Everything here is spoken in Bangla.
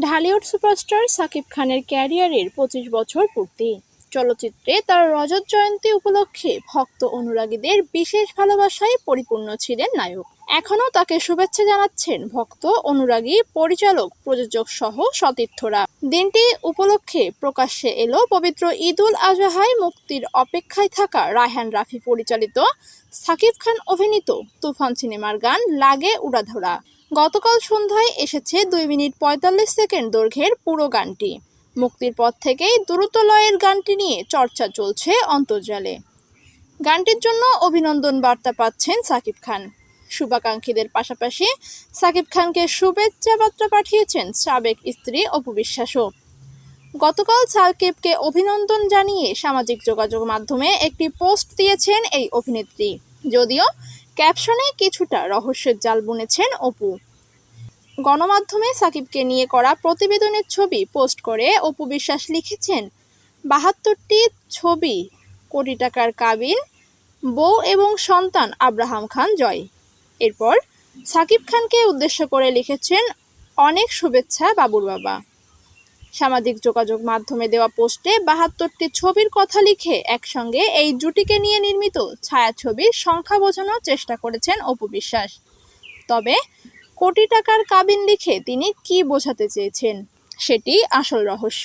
ঢালিউড সুপারস্টার সাকিব খানের ক্যারিয়ারের পঁচিশ বছর পূর্তি। চলচ্চিত্রে তার রজত জয়ন্তী উপলক্ষে ভক্ত অনুরাগীদের বিশেষ ভালোবাসায় পরিপূর্ণ ছিলেন নায়ক। এখনও তাকে শুভেচ্ছা জানাচ্ছেন ভক্ত, অনুরাগী, পরিচালক, প্রযোজক সহ সতীর্থরা। দিনটি উপলক্ষে প্রকাশ্যে এলো পবিত্র ঈদুল আজহায় মুক্তির অপেক্ষায় থাকা রায়হান রাফি পরিচালিত, সাকিব খান অভিনীত তুফান সিনেমার গান লাগে উড়াধরা। গতকাল সন্ধ্যায় এসেছে দুই মিনিট পঁয়তাল্লিশ সেকেন্ড দৈর্ঘ্যের পুরো গানটি। মুক্তির পর থেকেই দ্রুত লয়ের গানটি নিয়ে চর্চা চলছে অন্তর্জালে। গানটির জন্য অভিনন্দন বার্তা পাচ্ছেন সাকিব খান। শুভাকাঙ্ক্ষীদের পাশাপাশি সাকিব খানকে শুভেচ্ছা বার্তা পাঠিয়েছেন সাবেক স্ত্রী অপু বিশ্বাসও। গতকাল সাকিবকে অভিনন্দন জানিয়ে সামাজিক যোগাযোগ মাধ্যমে একটি পোস্ট দিয়েছেন এই অভিনেত্রী। যদিও ক্যাপশনে কিছুটা রহস্যের জাল বুনেছেন অপু। গণমাধ্যমে সাকিবকে নিয়ে করা প্রতিবেদনের ছবি পোস্ট করে অপু বিশ্বাস লিখেছেন, বাহাত্তরটি ছবি, কোটি টাকার কাবিন, বউ এবং সন্তান আব্রাহাম খান জয়। এরপর সাকিব খানকে উদ্দেশ্য করে লিখেছেন, অনেক শুভেচ্ছা বাবুর বাবা। সামাজিক যোগাযোগ মাধ্যমে দেওয়া পোস্টে বাহাত্তরটি ছবির কথা লিখে একসঙ্গে এই জুটিকে নিয়ে নির্মিত ছায়াছবির সংখ্যা বোঝানোর চেষ্টা করেছেন অপু বিশ্বাস। তবে কোটি টাকার কাবিন লিখে তিনি কি বোঝাতে চেয়েছেন, সেটি আসল রহস্য।